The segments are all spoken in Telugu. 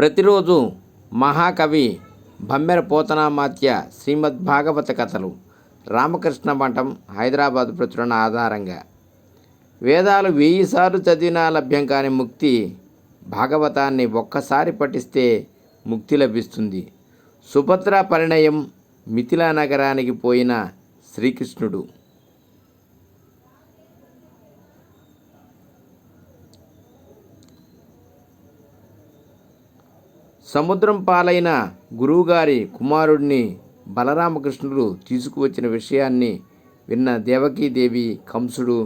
ప్రతిరోజు మహాకవి బమ్మెర పోతనామాత్య శ్రీమద్ భాగవత కథలు రామకృష్ణ మఠం హైదరాబాద్ ప్రచురణ ఆధారంగా. వేదాలు వెయ్యి సార్లు చదివినా లభ్యం కాని ముక్తి భాగవతాన్ని ఒక్కసారి పఠిస్తే ముక్తి లభిస్తుంది. సుభద్ర పరిణయం మిథిలా నగరానికి పోయిన శ్రీకృష్ణుడు. సముద్రం పాలైన గురువుగారి కుమారుడిని బలరామకృష్ణుడు తీసుకువచ్చిన విషయాన్ని విన్న దేవకీదేవి కంసుడు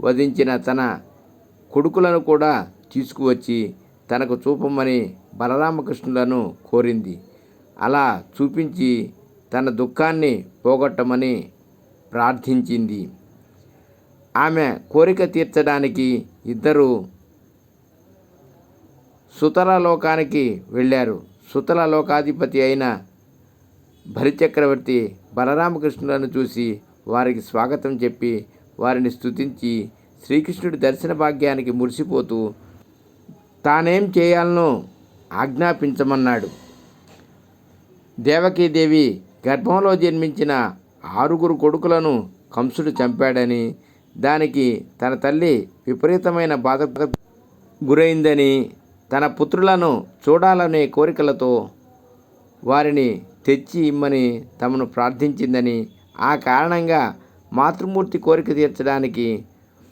వధించిన తన కొడుకులను కూడా తీసుకువచ్చి తనకు చూపమని బలరామకృష్ణులను కోరింది. అలా చూపించి తన దుఃఖాన్ని పోగొట్టమని ప్రార్థించింది. ఆమె కోరిక తీర్చడానికి ఇద్దరు సుతల లోకానికి వెళ్ళారు. సుతల లోకాధిపతి అయిన భరిచక్రవర్తి బలరామకృష్ణులను చూసి వారికి స్వాగతం చెప్పి వారిని స్తుతించి శ్రీకృష్ణుడి దర్శన భాగ్యానికి మురిసిపోతూ తానేం చేయాలనో ఆజ్ఞాపించమన్నాడు. దేవకీదేవి గర్భంలో జన్మించిన ఆరుగురు కొడుకులను కంసుడు చంపాడని దానికి తన తల్లి విపరీతమైన బాధ గురైందని తన పుత్రులను చూడాలనే కోరికలతో వారిని తెచ్చి ఇమ్మని తమను ప్రార్థించిందని ఆ కారణంగా మాతృమూర్తి కోరిక తీర్చడానికి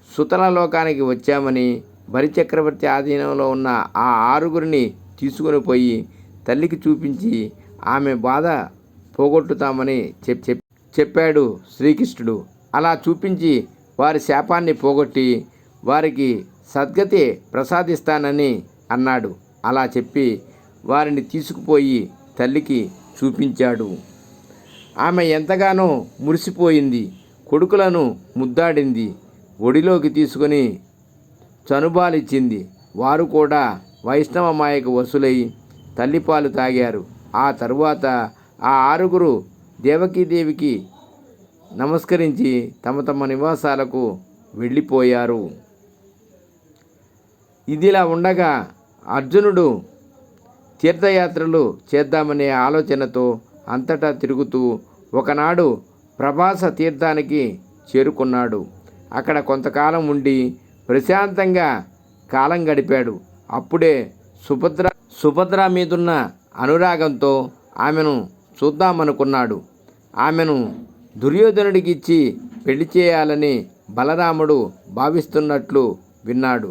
సుతల లోకానికి వచ్చామని బలిచక్రవర్తి ఆధీనంలో ఉన్న ఆ ఆరుగురిని తీసుకొని పోయి తల్లికి చూపించి ఆమె బాధ పోగొట్టుతామని చెప్ చెప్- చెప్పాడు శ్రీకృష్ణుడు. అలా చూపించి వారి శాపాన్ని పోగొట్టి వారికి సద్గతి ప్రసాదిస్తానని అన్నాడు. అలా చెప్పి వారిని తీసుకుపోయి తల్లికి చూపించాడు. ఆమె ఎంతగానో మురిసిపోయింది. కొడుకులను ముద్దాడింది. ఒడిలోకి తీసుకొని చనుబాలిచ్చింది. వారు కూడా వైష్ణవ మాయకు వసులై తల్లిపాలు తాగారు. ఆ తరువాత ఆ ఆరుగురు దేవకీదేవికి నమస్కరించి తమ తమ నివాసాలకు వెళ్ళిపోయారు. ఇదిలా ఉండగా అర్జునుడు తీర్థయాత్రలు చేద్దామనే ఆలోచనతో అంతటా తిరుగుతూ ఒకనాడు ప్రభాస తీర్థానికి చేరుకున్నాడు. అక్కడ కొంతకాలం ఉండి ప్రశాంతంగా కాలం గడిపాడు. అప్పుడే సుభద్ర సుభద్ర మీదున్న అనురాగంతో ఆమెను చూద్దామనుకున్నాడు. ఆమెను దుర్యోధనుడికి ఇచ్చి పెళ్ళి చేయాలని బలరాముడు భావిస్తున్నట్లు విన్నాడు.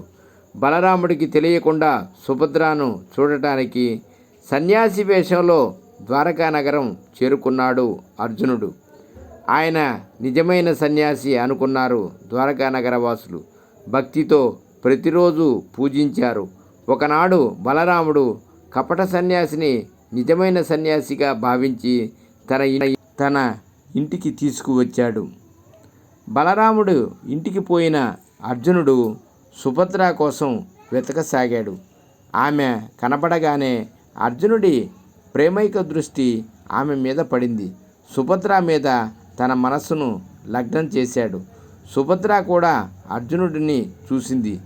బలరాముడికి తెలియకుండా సుభద్రను చూడటానికి సన్యాసి వేషంలో ద్వారకా నగరం చేరుకున్నాడు అర్జునుడు. ఆయన నిజమైన సన్యాసి అనుకున్నారు ద్వారకా నగర వాసులు భక్తితో ప్రతిరోజు పూజించారు. ఒకనాడు బలరాముడు కపట సన్యాసిని నిజమైన సన్యాసిగా భావించి తన తన ఇంటికి తీసుకువచ్చాడు. బలరాముడు ఇంటికి పోయిన అర్జునుడు సుభద్ర కోసం వెతకసాగాడు. ఆమె కనపడగానే అర్జునుడి ప్రేమైక దృష్టి ఆమె మీద పడింది. సుభద్ర మీద తన మనస్సును లగ్నం చేశాడు. సుభద్ర కూడా అర్జునుడిని చూసింది.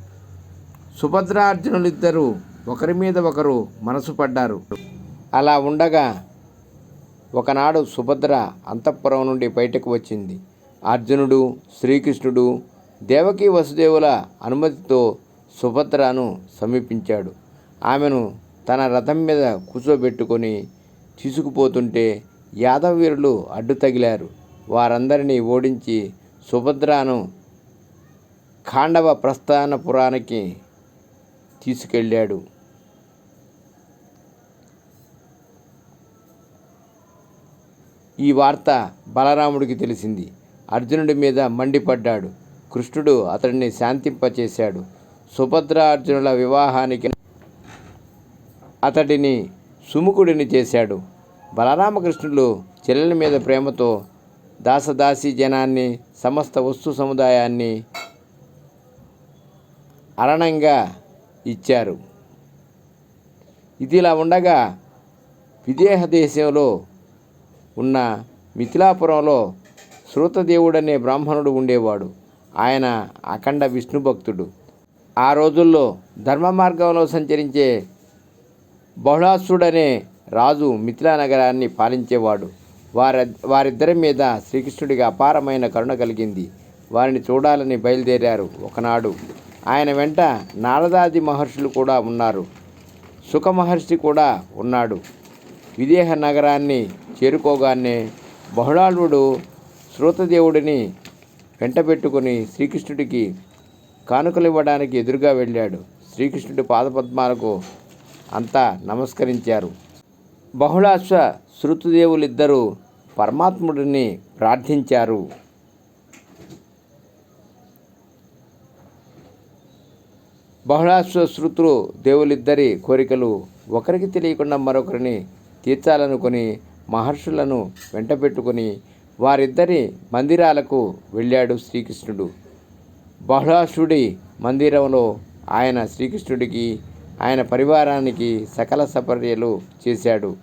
సుభద్ర అర్జునులిద్దరూ ఒకరి మీద ఒకరు మనసు పడ్డారు. అలా ఉండగా ఒకనాడు సుభద్ర అంతఃపురం నుండి బయటకు వచ్చింది. అర్జునుడు శ్రీకృష్ణుడు దేవకీ వసుదేవుల అనుమతితో సుభద్రను సమీపించాడు. ఆమెను తన రథం మీద కూర్చోబెట్టుకొని తీసుకుపోతుంటే యాదవ వీరులు అడ్డు తగిలారు. వారందరినీ ఓడించి సుభద్రను ఖాండవ ప్రస్థానపురానికి తీసుకెళ్ళాడు. ఈ వార్త బలరాముడికి తెలిసింది. అర్జునుడి మీద మండిపడ్డాడు. కృష్ణుడు అతడిని శాంతింపచేశాడు. సుభద్ర అర్జునుల వివాహానికి అతడిని సుముఖుడిని చేశాడు. బలరామకృష్ణులు చెల్లెల మీద ప్రేమతో దాసదాసి జనాన్ని సమస్త వస్తు సముదాయాన్ని అరణంగా ఇచ్చారు. ఇదిలా ఉండగా విదేహ దేశంలో ఉన్న మిథిలాపురంలో శ్రోతదేవుడనే బ్రాహ్మణుడు ఉండేవాడు. ఆయన అఖండ విష్ణు భక్తుడు. ఆ రోజుల్లో ధర్మ మార్గంలో సంచరించే బహుళాసుడనే రాజు మిథిలా నగరాన్ని పాలించేవాడు. వారి వారిద్దరి మీద శ్రీకృష్ణుడికి అపారమైన కరుణ కలిగింది. వారిని చూడాలని బయలుదేరారు ఒకనాడు. ఆయన వెంట నారదాది మహర్షులు కూడా ఉన్నారు. సుఖ మహర్షి కూడా ఉన్నాడు. విదేహ నగరాన్ని చేరుకోగానే బహుళాళుడు శ్రోతదేవుడిని వెంట పెట్టుకుని శ్రీకృష్ణుడికి కానుకలు ఇవ్వడానికి ఎదురుగా వెళ్ళాడు. శ్రీకృష్ణుడి పాదపద్మాలకు అంతా నమస్కరించారు. బహుళాశ్వ శృతుదేవులిద్దరూ పరమాత్ముడిని ప్రార్థించారు. బహుళాశ్వ శృతులు దేవులిద్దరి కోరికలు ఒకరికి తెలియకుండా మరొకరిని తీర్చాలనుకొని మహర్షులను వెంటబెట్టుకుని వారిద్దరి మందిరాలకు వెళ్ళాడు శ్రీకృష్ణుడు. బహుళాసుడి మందిరంలో ఆయన శ్రీకృష్ణుడికి ఆయన పరివారానికి సకల సపర్యలు చేశాడు.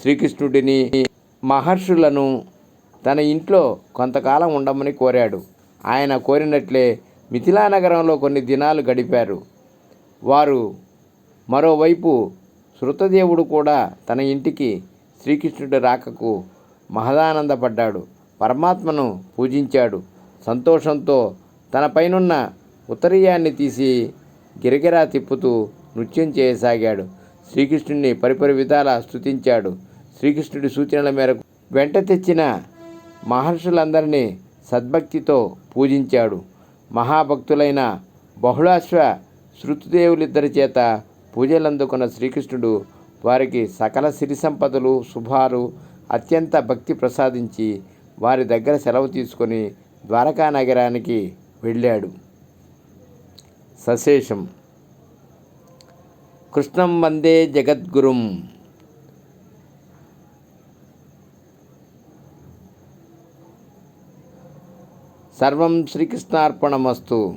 శ్రీకృష్ణుడిని మహర్షులను తన ఇంట్లో కొంతకాలం ఉండమని కోరాడు. ఆయన కోరినట్లే మిథిలా నగరంలో కొన్ని దినాలు గడిపారు. వారు మరోవైపు శృతదేవుడు కూడా తన ఇంటికి శ్రీకృష్ణుడి రాకకు మహదానందపడ్డాడు. పరమాత్మను పూజించాడు. సంతోషంతో తన పైనున్న ఉత్తరీయాన్ని తీసి గిరగిరా తిప్పుతూ నృత్యం చేయసాగాడు. శ్రీకృష్ణుడిని పరిపరి విధాల స్తుతించాడు. శ్రీకృష్ణుడి సూచనల మేరకు వెంట తెచ్చిన మహర్షులందరినీ సద్భక్తితో పూజించాడు. మహాభక్తులైన బహుళాశ్వ శృతుదేవులిద్దరి చేత పూజలందుకున్న శ్రీకృష్ణుడు వారికి సకల సిరి సంపదలు శుభాలు అత్యంత భక్తి ప్రసాదించి వారి దగ్గర సెలవు తీసుకొని ద్వారకా నగరానికి వెళ్ళాడు. సశేషం. కృష్ణం వందే జగద్గురుం. సర్వం శ్రీకృష్ణార్పణమస్తు.